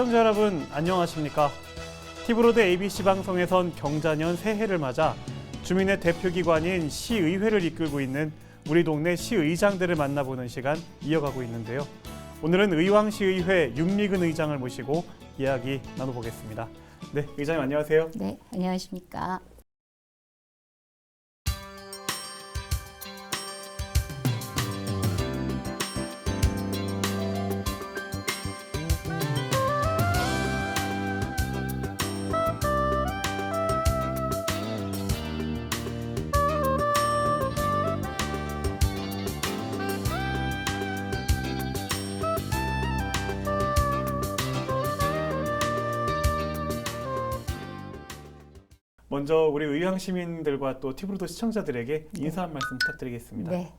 시청자 여러분 안녕하십니까? 티브로드 ABC 방송에선 경자년 새해를 맞아 주민의 대표기관인 시의회를 이끌고 있는 우리 동네 시의장들을 만나보는 시간 이어가고 있는데요. 오늘은 의왕시의회 윤미근 의장을 모시고 이야기 나눠보겠습니다. 네, 의장님 안녕하세요. 네, 안녕하십니까. 먼저 우리 의왕 시민들과 또 티브로드 시청자들에게 인사 한 말씀 부탁드리겠습니다. 네.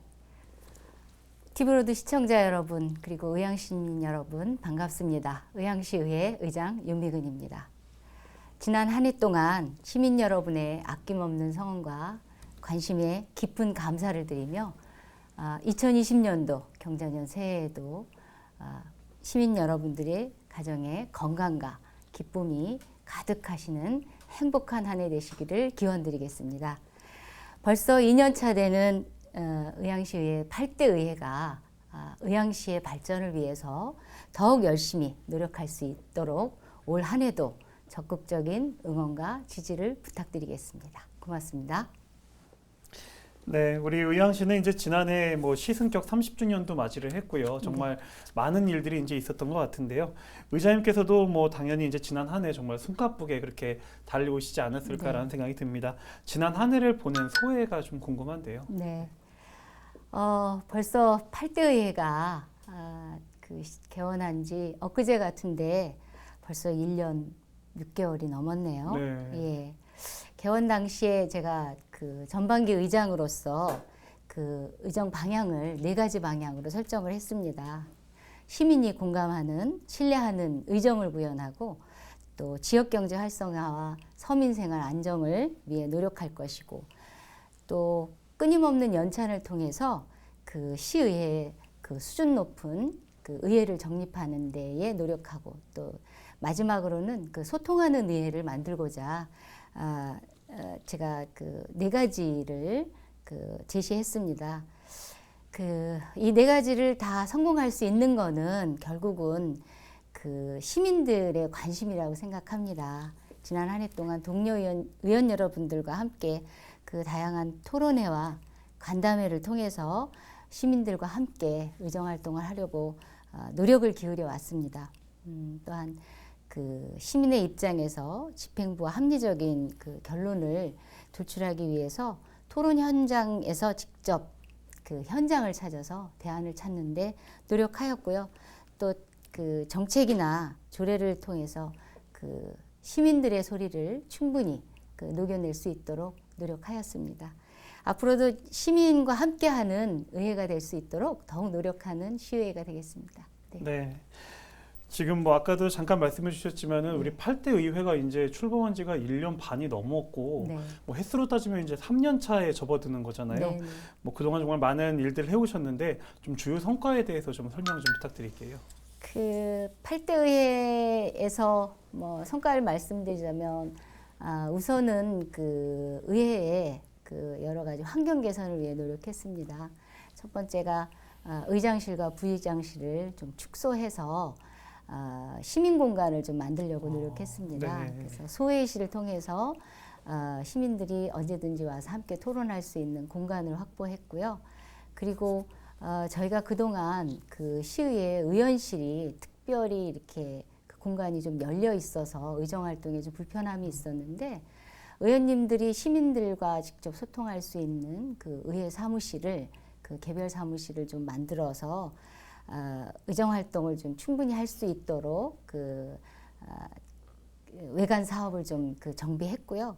티브로드 시청자 여러분 그리고 의왕시민 여러분 반갑습니다. 의왕시의회 의장 윤미근입니다. 지난 한 해 동안 시민 여러분의 아낌없는 성원과 관심에 깊은 감사를 드리며 아, 2020년도 경자년 새해에도 아, 시민 여러분들의 가정에 건강과 기쁨이 가득하시는 행복한 한 해 되시기를 기원드리겠습니다. 벌써 2년차 되는 어, 의왕시의회 8대 의회가 아, 의왕시의 발전을 위해서 더욱 열심히 노력할 수 있도록 올 한 해도 적극적인 응원과 지지를 부탁드리겠습니다. 고맙습니다. 네, 우리 의왕시는 이제 지난해 뭐 시승격 30주년도 맞이를 했고요. 정말 많은 일들이 이제 있었던 것 같은데요. 의장님께서도 뭐 당연히 이제 지난 한 해 정말 숨가쁘게 그렇게 달려오시지 않았을까라는 생각이 듭니다. 지난 한 해를 보낸 소회가 좀 궁금한데요. 네. 어, 벌써 8대 의회가 아, 그 시- 개원한 지 엊그제 같은데 벌써 1년 6개월이 넘었네요. 네. 예. 개원 당시에 제가 그 전반기 의장으로서 그 의정 방향을 네 가지 방향으로 설정을 했습니다. 시민이 공감하는, 신뢰하는 의정을 구현하고 또 지역 경제 활성화와 서민 생활 안정을 위해 노력할 것이고 또 끊임없는 연찬을 통해서 그 시의회 그 수준 높은 그 의회를 정립하는 데에 노력하고 또 마지막으로는 그 소통하는 의회를 만들고자 아, 어, 제가 그 네 가지를 그 제시했습니다. 그 이 네 가지를 다 성공할 수 있는 거는 결국은 그 시민들의 관심이라고 생각합니다. 지난 한 해 동안 동료 의원, 의원 여러분들과 함께 그 다양한 토론회와 간담회를 통해서 시민들과 함께 의정 활동을 하려고 어, 노력을 기울여 왔습니다. 음, 또한 그 시민의 입장에서 집행부와 합리적인 그 결론을 도출하기 위해서 토론 현장에서 직접 그 현장을 찾아서 대안을 찾는데 노력하였고요. 또 그 정책이나 조례를 통해서 그 시민들의 소리를 충분히 그 녹여낼 수 있도록 노력하였습니다. 앞으로도 시민과 함께하는 의회가 될 수 있도록 더욱 노력하는 시의회가 되겠습니다. 네. 네. 지금 뭐 아까도 잠깐 말씀해 주셨지만은 우리 8대 의회가 이제 출범한 지가 1년 반이 넘었고 네. 뭐 횟수로 따지면 이제 3년 차에 접어드는 거잖아요. 네. 뭐 그동안 정말 많은 일들을 해 오셨는데 좀 주요 성과에 대해서 좀 설명 좀 부탁드릴게요. 그 8대 의회에서 뭐 성과를 말씀드리자면 아, 우선은 그 의회에 그 여러 가지 환경 개선을 위해 노력했습니다. 첫 번째가 아, 의장실과 부의장실을 좀 축소해서 아, 시민 공간을 좀 만들려고 어, 노력했습니다. 네. 그래서 소회의실을 통해서 아, 시민들이 언제든지 와서 함께 토론할 수 있는 공간을 확보했고요. 그리고 어, 저희가 그동안 그 시의회 의원실이 특별히 이렇게 그 공간이 좀 열려 있어서 의정 활동에 좀 불편함이 있었는데 의원님들이 시민들과 직접 소통할 수 있는 그 의회 사무실을 그 개별 사무실을 좀 만들어서 어, 의정 활동을 좀 충분히 할 수 있도록 그 아, 외관 사업을 좀 그 정비했고요.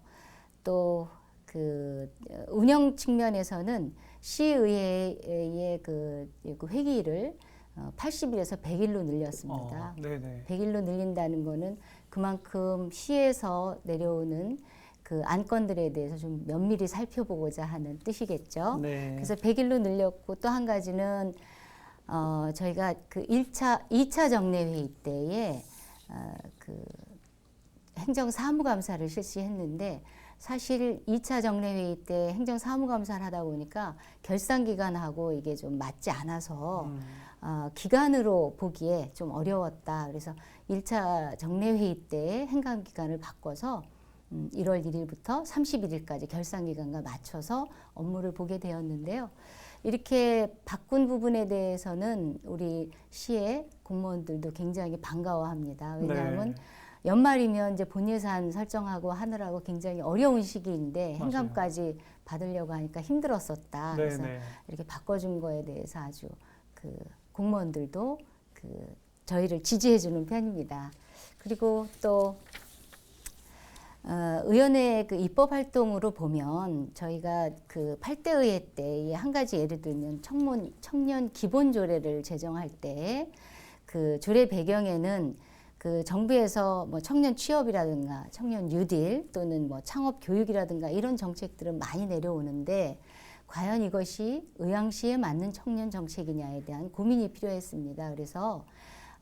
또 그 운영 측면에서는 시의회의 그, 그 회기를 어, 80일에서 100일로 늘렸습니다. 어, 네네. 100일로 늘린다는 거는 그만큼 시에서 내려오는 그 안건들에 대해서 좀 면밀히 살펴보고자 하는 뜻이겠죠. 네. 그래서 100일로 늘렸고 또 한 가지는 어, 저희가 그 1차, 2차 정례 회의 때에 어, 그 행정사무감사를 실시했는데 사실 2차 정례회의 때 행정사무감사를 하다 보니까 결산기간하고 이게 좀 맞지 않아서 음. 어, 기간으로 보기에 좀 어려웠다. 그래서 1차 정례회의 때 행간기간을 바꿔서 음, 1월 1일부터 31일까지 결산기간과 맞춰서 업무를 보게 되었는데요. 이렇게 바꾼 부분에 대해서는 우리 시의 공무원들도 굉장히 반가워합니다. 왜냐하면 네. 연말이면 이제 본예산 설정하고 하느라고 굉장히 어려운 시기인데. 행감까지 받으려고 하니까 힘들었었다. 네, 그래서 네. 이렇게 바꿔준 거에 대해서 아주 그 공무원들도 그 저희를 지지해주는 편입니다. 그리고 또 어, 의원회 그 입법 활동으로 보면 저희가 그 8대 의회 때 한 가지 예를 들면 청문, 청년 기본 조례를 제정할 때 그 조례 배경에는 그 정부에서 뭐 청년 취업이라든가 청년 뉴딜 또는 뭐 창업 교육이라든가 이런 정책들은 많이 내려오는데 과연 이것이 의왕시에 맞는 청년 정책이냐에 대한 고민이 필요했습니다. 그래서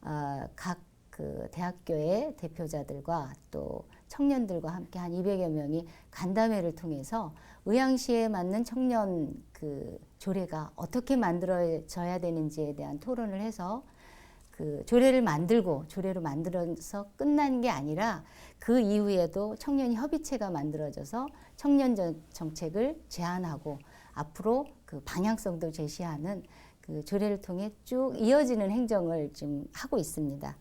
어, 각그 대학교의 대표자들과 또 청년들과 함께 한 200여 명이 간담회를 통해서 의왕시에 맞는 청년 그 조례가 어떻게 만들어져야 되는지에 대한 토론을 해서 그 조례를 만들고 조례로 만들어서 끝난 게 아니라 그 이후에도 청년 협의체가 만들어져서 청년 정- 정책을 제안하고 앞으로 그 방향성도 제시하는 그 조례를 통해 쭉 이어지는 행정을 지금 하고 있습니다.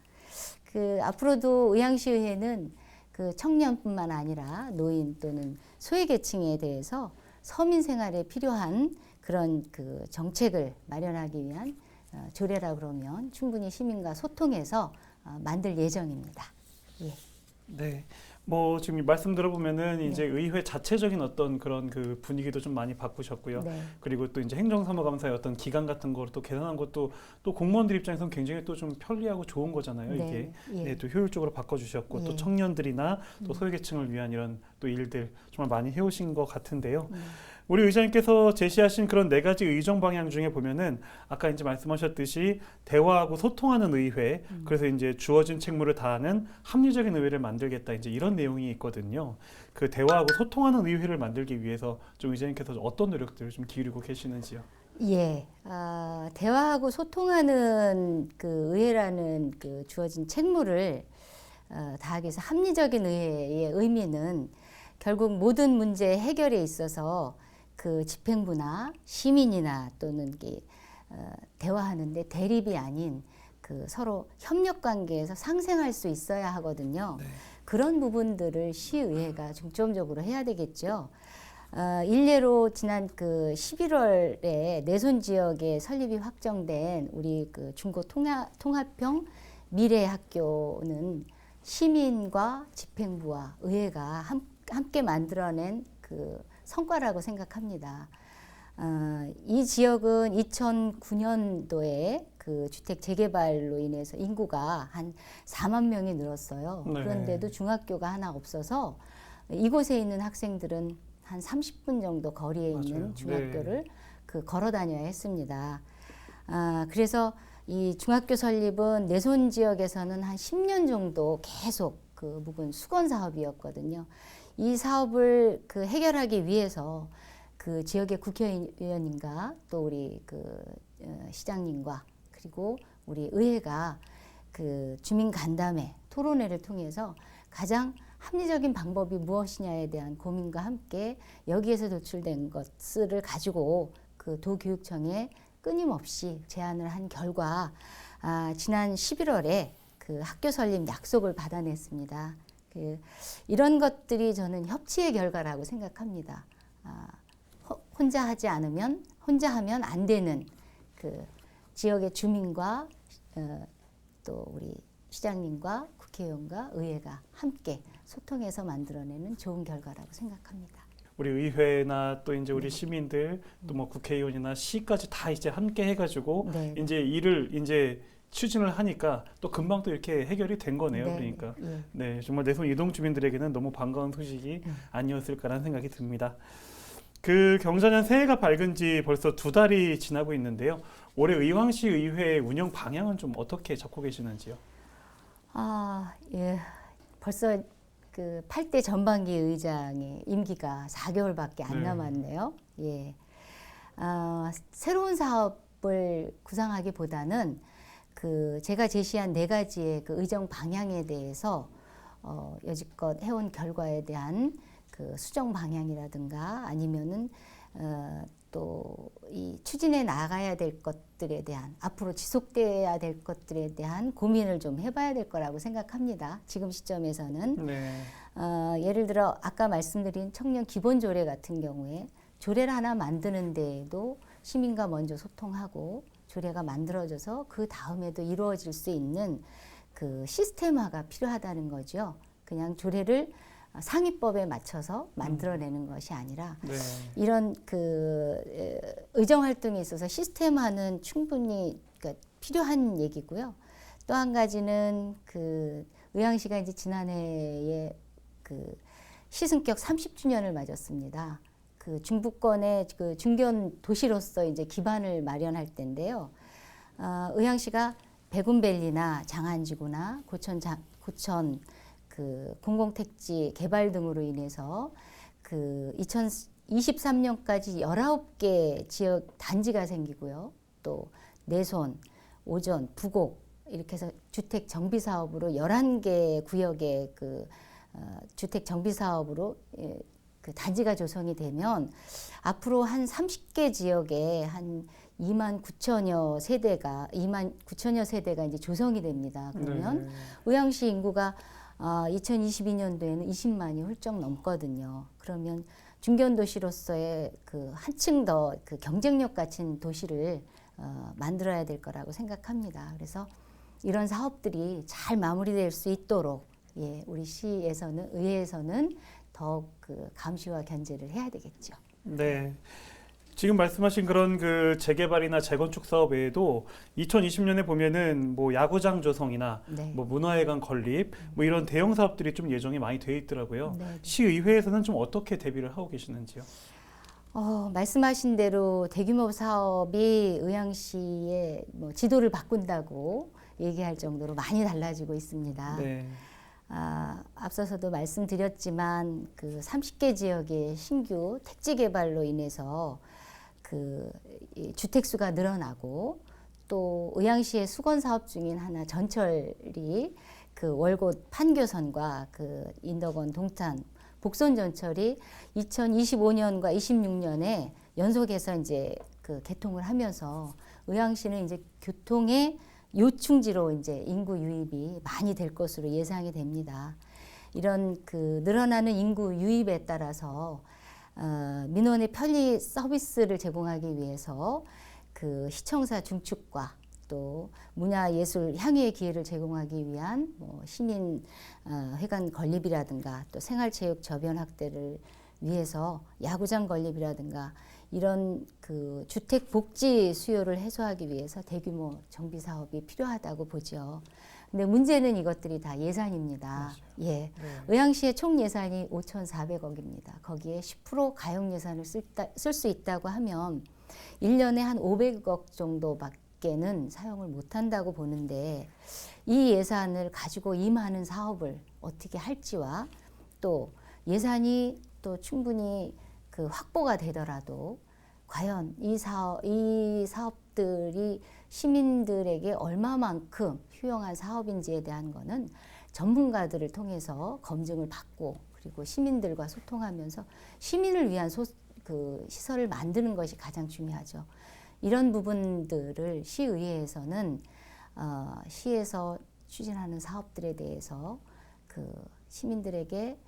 그 앞으로도 의왕시의회는 그 청년뿐만 아니라 노인 또는 소외계층에 대해서 서민 생활에 필요한 그런 그 정책을 마련하기 위한 어, 조례라 그러면 충분히 시민과 소통해서 어, 만들 예정입니다. 예. 네. 뭐 지금 말씀 들어보면은 네. 이제 의회 자체적인 어떤 그런 그 분위기도 좀 많이 바꾸셨고요. 네. 그리고 또 이제 행정사무감사의 어떤 기간 같은 거를 또 계산한 것도 또 공무원들 입장에서는 굉장히 또 좀 편리하고 좋은 거잖아요. 이게 예. 네, 또 효율적으로 바꿔주셨고 또 예. 청년들이나 또 음. 소외계층을 위한 이런 또 일들 정말 많이 해오신 것 같은데요. 음. 우리 의장님께서 제시하신 그런 네 가지 의정 방향 중에 보면은 아까 이제 말씀하셨듯이 대화하고 소통하는 의회, 음. 그래서 이제 주어진 책무를 다하는 합리적인 의회를 만들겠다 이제 이런 내용이 있거든요. 그 대화하고 소통하는 의회를 만들기 위해서 좀 의장님께서 어떤 노력들을 좀 기울이고 계시는지요? 예, 아, 대화하고 소통하는 그 의회라는 그 주어진 책무를 어, 다하기 위해서 합리적인 의회의 의미는 결국 모든 문제 해결에 있어서 그 집행부나 시민이나 또는 어, 대화하는데 대립이 아닌 그 서로 협력 관계에서 상생할 수 있어야 하거든요. 그런 부분들을 시의회가 중점적으로 해야 되겠죠. 어, 일례로 지난 그 11월에 내손 지역에 설립이 확정된 우리 그 중고 통합, 통합형 미래 학교는 시민과 집행부와 의회가 함, 함께 만들어낸 그 성과라고 생각합니다. 어, 이 지역은 2009년도에 그 주택 재개발로 인해서 인구가 한 4만 명이 늘었어요. 네. 그런데도 중학교가 하나 없어서 이곳에 있는 학생들은 한 30분 정도 거리에 맞아요. 있는 네. 중학교를 그 걸어 다녀야 했습니다. 아, 그래서 이 중학교 설립은 내손 지역에서는 한 10년 정도 계속 그 묵은 수건 사업이었거든요. 이 사업을 그 해결하기 위해서 그 지역의 국회의원님과 또 우리 그 어, 시장님과 그리고 우리 의회가 그 주민 간담회 토론회를 통해서 가장 합리적인 방법이 무엇이냐에 대한 고민과 함께 여기에서 도출된 것을 가지고 그 도교육청에 끊임없이 제안을 한 결과 아, 지난 11월에 그 학교 설립 약속을 받아냈습니다. 그 이런 것들이 저는 협치의 결과라고 생각합니다. 아, 호- 혼자 하지 않으면 혼자 하면 안 되는 그 지역의 주민과 어, 또 우리 시장님과 국회의원과 의회가 함께 소통해서 만들어내는 좋은 결과라고 생각합니다. 우리 의회나 또 이제 우리 시민들 또 뭐 국회의원이나 시까지 다 이제 함께 해가지고 네. 이제 일을 이제 추진을 하니까 또 금방 또 이렇게 해결이 된 거네요. 네, 그러니까 예. 네 정말 내손 이동 주민들에게는 너무 반가운 소식이 음. 아니었을까라는 생각이 듭니다. 그 경자년 새해가 밝은 지 벌써 두 달이 지나고 있는데요. 올해 의왕시 의회 운영 방향은 좀 어떻게 잡고 계시는지요? 아, 예. 벌써 그 8대 전반기 의장의 임기가 4개월밖에 안 네. 남았네요. 예. 아, 새로운 사업을 구상하기보다는 그 제가 제시한 네 가지의 그 의정 방향에 대해서 어, 여지껏 해온 결과에 대한 그 수정 방향이라든가 아니면은 어, 또이 추진해 나가야 될 것들에 대한 앞으로 지속돼야 될 것들에 대한 고민을 좀 해봐야 될 거라고 생각합니다. 지금 시점에서는 네. 어, 예를 들어 아까 말씀드린 청년 기본 조례 같은 경우에 조례를 하나 만드는 데에도 시민과 먼저 소통하고 조례가 만들어져서 그 다음에도 이루어질 수 있는 그 시스템화가 필요하다는 거죠. 그냥 조례를 상위법에 맞춰서 만들어내는 것이 아니라 네. 이런 그 에, 의정 활동에 있어서 시스템화는 충분히 그러니까 필요한 얘기고요. 또 한 가지는 그 의왕 시가 이제 지난해에 그 시승격 30주년을 맞았습니다. 그 중부권의 그 중견 도시로서 이제 기반을 마련할 때인데요. 어, 의왕시가 백운밸리나 장안지구나 고천 장, 고천 그 공공택지 개발 등으로 인해서 그 2023년까지 19개 지역 단지가 생기고요. 또 내손, 오전, 부곡 이렇게 해서 주택 정비 사업으로 11개 구역의 그 어, 주택 정비 사업으로 예, 그 단지가 조성이 되면 앞으로 한 30개 지역에 한 2만 9천여 세대가 2만 9천여 세대가 이제 조성이 됩니다. 그러면 네. 의왕시 인구가 아, 2022년도에는 20만이 훌쩍 넘거든요. 그러면 중견 도시로서의 그 한층 더 그 경쟁력 갖춘 도시를 어, 만들어야 될 거라고 생각합니다. 그래서 이런 사업들이 잘 마무리될 수 있도록 예, 우리 시에서는 의회에서는 더욱 그 감시와 견제를 해야 되겠죠. 네. 지금 말씀하신 그런 그 재개발이나 재건축 사업 외에도 2020년에 보면은 뭐 야구장 조성이나 네. 뭐 문화회관 건립 뭐 이런 대형 사업들이 좀 예정이 많이 돼 있더라고요. 네. 시의회에서는 좀 어떻게 대비를 하고 계시는지요? 어, 말씀하신 대로 대규모 사업이 의왕시의 뭐 지도를 바꾼다고 얘기할 정도로 많이 달라지고 있습니다. 네. 아, 앞서서도 말씀드렸지만 그 30개 지역의 신규 택지 개발로 인해서 그이 주택 수가 늘어나고 또 의왕시의 수건 사업 중인 하나 전철이 그 월곶 판교선과 그 인덕원 동탄 복선 전철이 2025년과 26년에 연속해서 이제 그 개통을 하면서 의왕시는 이제 교통의 요충지로 이제 인구 유입이 많이 될 것으로 예상이 됩니다. 이런 그 늘어나는 인구 유입에 따라서 어, 민원의 편리 서비스를 제공하기 위해서 그 시청사 중축과 또 문화예술 향유의 기회를 제공하기 위한 뭐 시민 어, 회관 건립이라든가 또 생활체육 저변 확대를 위해서 야구장 건립이라든가 이런 그 주택 복지 수요를 해소하기 위해서 대규모 정비 사업이 필요하다고 보죠. 근데 문제는 이것들이 다 예산입니다. 예. 네. 의왕시의 총 예산이 5,400억입니다. 거기에 10% 가용 예산을 쓸 수 있다고 하면 1년에 한 500억 정도밖에는 사용을 못 한다고 보는데 이 예산을 가지고 임하는 사업을 어떻게 할지와 또 예산이 또 충분히 그 확보가 되더라도 과연 이 사업 이 사업들이 시민들에게 얼마만큼 휴영한 사업인지에 대한 거는 전문가들을 통해서 검증을 받고 그리고 시민들과 소통하면서 시민을 위한 소, 그 시설을 만드는 것이 가장 중요하죠. 이런 부분들을 시의회에서는 어, 시에서 추진하는 사업들에 대해서 그 시민들에게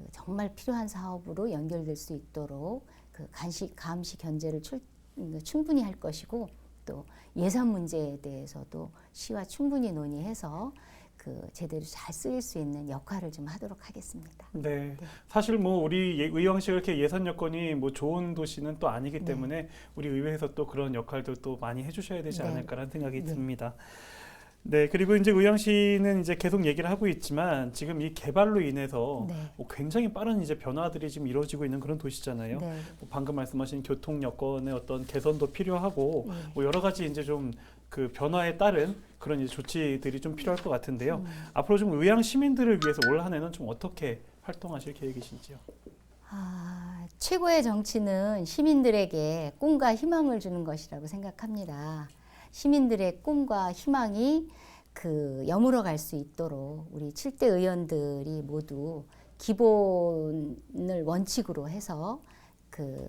그 정말 필요한 사업으로 연결될 수 있도록 그 간시 감시 견제를 출, 음, 충분히 할 것이고 또 예산 문제에 대해서도 시와 충분히 논의해서 그 제대로 잘 쓰일 수 있는 역할을 좀 하도록 하겠습니다. 네. 사실 뭐 우리 예- 의왕시가 이렇게 예산 여건이 뭐 좋은 도시는 또 아니기 네. 때문에 우리 의회에서 또 그런 역할도 또 많이 해주셔야 되지 네. 않을까라는 생각이 네. 듭니다. 네. 그리고 이제 의왕시는 이제 계속 얘기를 하고 있지만 지금 이 개발로 인해서 네. 뭐 굉장히 빠른 이제 변화들이 지금 이루어지고 있는 그런 도시잖아요. 네. 뭐 방금 말씀하신 교통 여건의 어떤 개선도 필요하고 네. 뭐 여러 가지 이제 좀 그 변화에 따른 그런 이제 조치들이 좀 필요할 것 같은데요. 앞으로 좀 의향 시민들을 위해서 올 한해는 좀 어떻게 활동하실 계획이신지요? 아, 최고의 정치는 시민들에게 꿈과 희망을 주는 것이라고 생각합니다. 시민들의 꿈과 희망이 그 여물어 갈 수 있도록 우리 7대 의원들이 모두 기본을 원칙으로 해서 그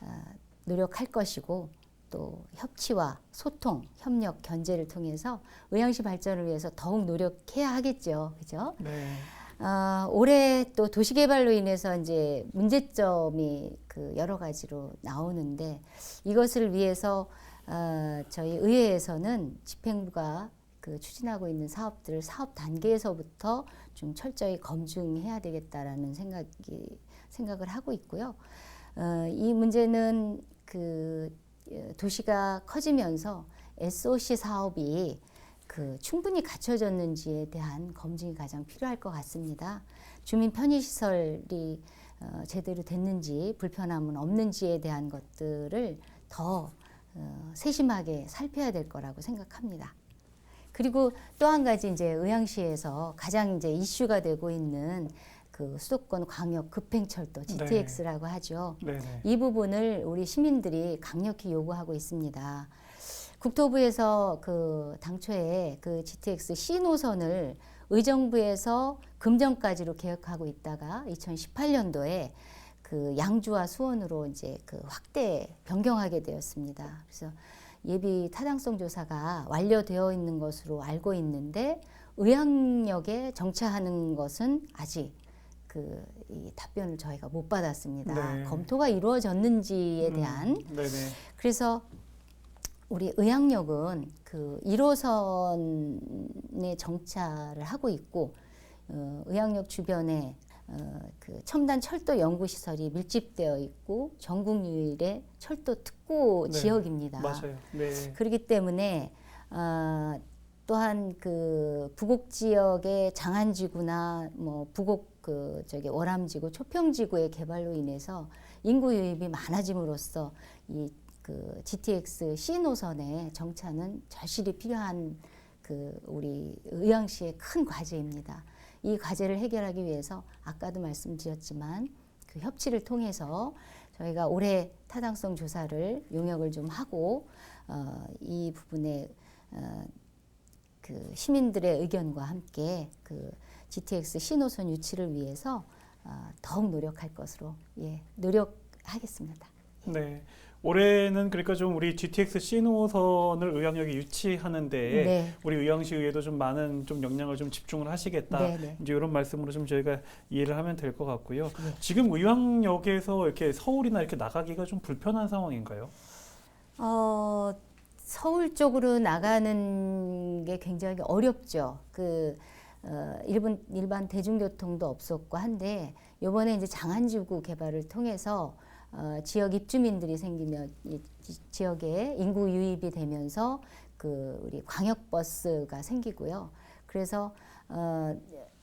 어, 노력할 것이고 또 협치와 소통, 협력, 견제를 통해서 의향시 발전을 위해서 더욱 노력해야 하겠죠. 그죠? 네. 아, 올해 또 도시개발로 인해서 이제 문제점이 그 여러 가지로 나오는데 이것을 위해서 어, 저희 의회에서는 집행부가 그 추진하고 있는 사업들을 사업 단계에서부터 좀 철저히 검증해야 되겠다라는 생각이 생각을 하고 있고요. 어, 이 문제는 그 어, 도시가 커지면서 SOC 사업이 그 충분히 갖춰졌는지에 대한 검증이 가장 필요할 것 같습니다. 주민 편의 시설이 어, 제대로 됐는지 불편함은 없는지에 대한 것들을 더 어, 세심하게 살펴야 될 거라고 생각합니다. 그리고 또 한 가지 이제 의향시에서 가장 이제 이슈가 되고 있는 그 수도권 광역 급행철도 GTX라고 하죠. 네네. 이 부분을 우리 시민들이 강력히 요구하고 있습니다. 국토부에서 그 당초에 그 GTX C 노선을 의정부에서 금정까지로 계획하고 있다가 2018년도에 그 양주와 수원으로 이제 그 확대 변경하게 되었습니다. 그래서 예비 타당성 조사가 완료되어 있는 것으로 알고 있는데 의향역에 정차하는 것은 아직 그 이 답변을 저희가 못 받았습니다. 네. 검토가 이루어졌는지에 음, 대한 네네. 그래서 우리 의향역은 그 1호선에 정차를 하고 있고 어, 의향역 주변에 어, 그 첨단 철도 연구 시설이 밀집되어 있고 전국 유일의 철도 특구 네, 지역입니다. 맞아요. 네. 그렇기 때문에 어, 또한 그 부곡 지역의 장안지구나 뭐 부곡 그 저기 월암지구 초평지구의 개발로 인해서 인구 유입이 많아짐으로써 이 그 GTX C 노선의 정차는 절실히 필요한 그 우리 의왕시의 큰 과제입니다. 이 과제를 해결하기 위해서 아까도 말씀드렸지만 그 협치를 통해서 저희가 올해 타당성 조사를 용역을 좀 하고 어, 이 부분에 어, 그 시민들의 의견과 함께 그 GTX 신호선 유치를 위해서 어, 더욱 노력할 것으로 예 노력하겠습니다. 네. 올해는 그러니까 좀 우리 GTX 신호선을 의향역에 유치하는데 네. 우리 의왕시 의회도 좀 많은 좀 역량을 좀 집중을 하시겠다. 네, 네. 이제 이런 말씀으로 좀 저희가 이해를 하면 될 것 같고요. 네. 지금 의왕역에서 이렇게 서울이나 이렇게 나가기가 좀 불편한 상황인가요? 어, 서울 쪽으로 나가는 게 굉장히 어렵죠. 그 어, 일본 일반 대중교통도 없었고 한데 요번에 이제 장안지구 개발을 통해서 어, 지역 입주민들이 생기면 이 지- 지역에 인구 유입이 되면서 그 우리 광역버스가 생기고요. 그래서 어,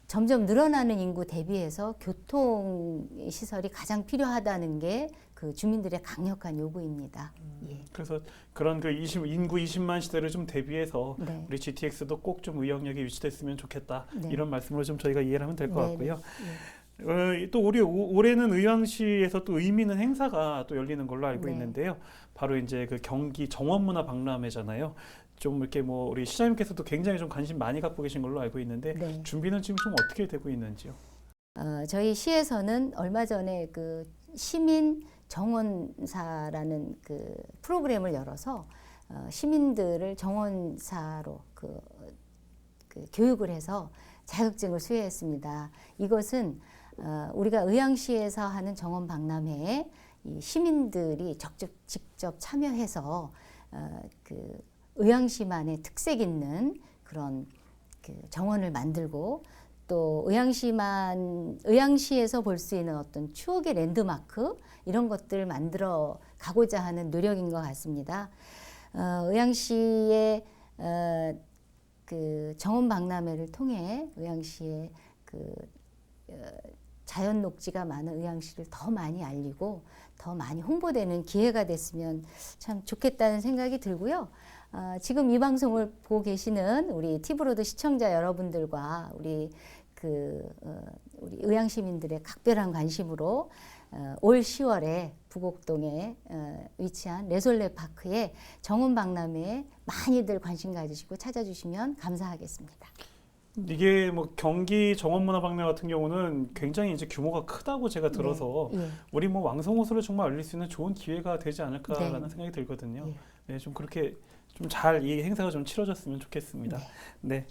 점점 늘어나는 인구 대비해서 교통 시설이 가장 필요하다는 게 그 주민들의 강력한 요구입니다. 예. 그래서 그런 그 20, 인구 20만 시대를 좀 대비해서 네. 우리 GTX도 꼭 좀 의왕역에 유치됐으면 좋겠다. 네. 이런 말씀으로 좀 저희가 이해를 하면 될것 네, 같고요. 네. 어, 또 우리 오- 올해는 의왕시에서 또 의미 있는 행사가 또 열리는 걸로 알고 네. 있는데요. 바로 이제 그 경기 정원문화 박람회잖아요. 좀 이렇게 뭐 우리 시장님께서도 굉장히 좀 관심 많이 갖고 계신 걸로 알고 있는데 네. 준비는 지금 좀 어떻게 되고 있는지요? 어, 저희 시에서는 얼마 전에 그 시민 정원사라는 그 프로그램을 열어서 어, 시민들을 정원사로 그, 그 교육을 해서 자격증을 수여했습니다. 이것은 어, 우리가 의왕시에서 하는 정원 박람회에 이 시민들이 적극 직접 참여해서 어, 그 의왕시만의 특색 있는 그런 그 정원을 만들고 또 의왕시만 의왕시에서 볼 수 있는 어떤 추억의 랜드마크 이런 것들을 만들어 가고자 하는 노력인 것 같습니다. 어, 의왕시의 어, 그 정원 박람회를 통해 의왕시의 그 어, 자연 녹지가 많은 의왕시를 더 많이 알리고 더 많이 홍보되는 기회가 됐으면 참 좋겠다는 생각이 들고요. 어, 지금 이 방송을 보고 계시는 우리 티브로드 시청자 여러분들과 우리 그 어, 우리 의향 시민들의 각별한 관심으로 어, 올 10월에 부곡동에 어, 위치한 레솔레 파크에 정원 박람회에 많이들 관심 가지시고 찾아주시면 감사하겠습니다. 이게 뭐 경기 정원문화박람회 같은 경우는 굉장히 이제 규모가 크다고 제가 들어서 예. 우리 뭐 왕성호수를 정말 알릴 수 있는 좋은 기회가 되지 않을까라는 네. 생각이 들거든요. 예. 네, 좀 그렇게 좀 잘 이 행사가 좀 치러졌으면 좋겠습니다. 네. 네.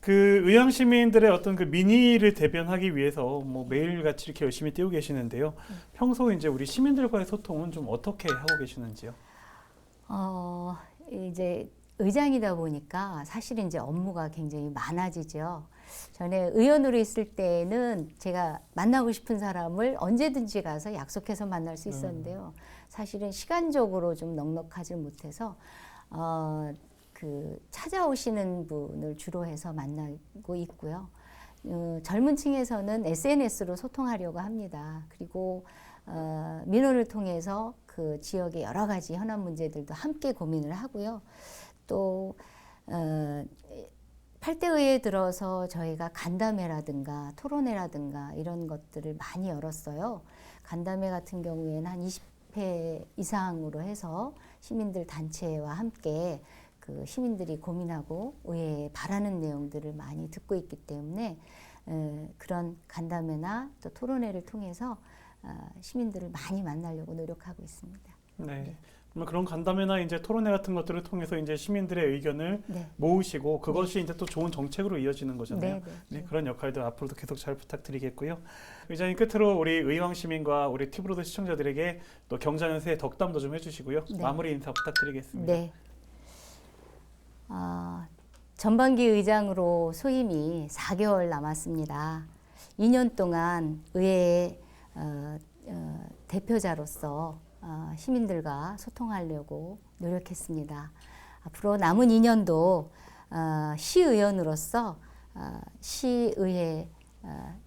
그 의향 시민들의 어떤 그 민의를 대변하기 위해서 뭐 매일같이 이렇게 열심히 뛰고 계시는데요. 음. 평소 이제 우리 시민들과의 소통은 좀 어떻게 하고 계시는지요? 어, 이제 의장이다 보니까 사실 이제 업무가 굉장히 많아지죠. 전에 의원으로 있을 때는 제가 만나고 싶은 사람을 언제든지 가서 약속해서 만날 수 있었는데요. 사실은 시간적으로 좀 넉넉하지 못해서 어, 그 찾아오시는 분을 주로 해서 만나고 있고요. 어, 젊은 층에서는 SNS로 소통하려고 합니다. 그리고 어, 민원을 통해서 그 지역의 여러 가지 현안 문제들도 함께 고민을 하고요. 또 어, 8대의에 들어서 저희가 간담회라든가 토론회라든가 이런 것들을 많이 열었어요. 간담회 같은 경우에는 한 20회 이상으로 해서 시민들 단체와 함께 그 시민들이 고민하고 의회에 바라는 내용들을 많이 듣고 있기 때문에 에, 그런 간담회나 또 토론회를 통해서 어, 시민들을 많이 만나려고 노력하고 있습니다. 네. 정말 그런 간담회나 이제 토론회 같은 것들을 통해서 이제 시민들의 의견을 네. 모으시고 그것이 이제 또 좋은 정책으로 이어지는 거잖아요. 네, 네. 네, 그런 역할들 앞으로도 계속 잘 부탁드리겠고요. 의장님 끝으로 우리 의왕 시민과 우리 티브로드 시청자들에게 또 새해 덕담도 좀 해주시고요. 네. 마무리 인사 부탁드리겠습니다. 네. 아, 전반기 의장으로 소임이 4개월 남았습니다. 2년 동안 의회의 어, 어, 대표자로서 어, 시민들과 소통하려고 노력했습니다. 앞으로 남은 2년도 어, 시의원으로서 어, 시의회 어,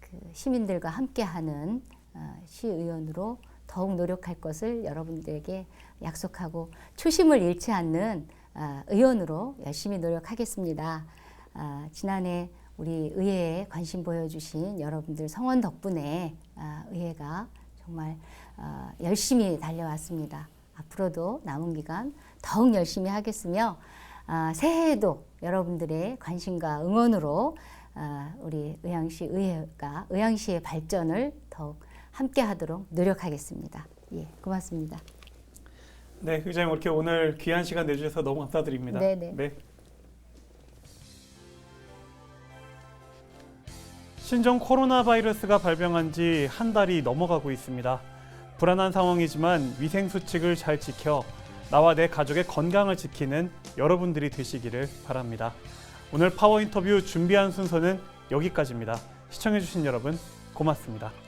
그 시민들과 함께하는 어, 시의원으로 더욱 노력할 것을 여러분들에게 약속하고 초심을 잃지 않는 아, 의원으로 열심히 노력하겠습니다. 아, 지난해 우리 의회에 관심 보여주신 여러분들 성원 덕분에 아, 의회가 정말 아, 열심히 달려왔습니다. 앞으로도 남은 기간 더욱 열심히 하겠으며 아, 새해에도 여러분들의 관심과 응원으로 아, 우리 의향시 의회가 의향시의 발전을 더욱 함께하도록 노력하겠습니다. 예, 고맙습니다. 네, 의장님 이렇게 오늘 귀한 시간 내주셔서 너무 감사드립니다. 네네. 네. 신종 코로나 바이러스가 발병한 지 한 달이 넘어가고 있습니다. 불안한 상황이지만 위생 수칙을 잘 지켜 나와 내 가족의 건강을 지키는 여러분들이 되시기를 바랍니다. 오늘 파워 인터뷰 준비한 순서는 여기까지입니다. 시청해주신 여러분 고맙습니다.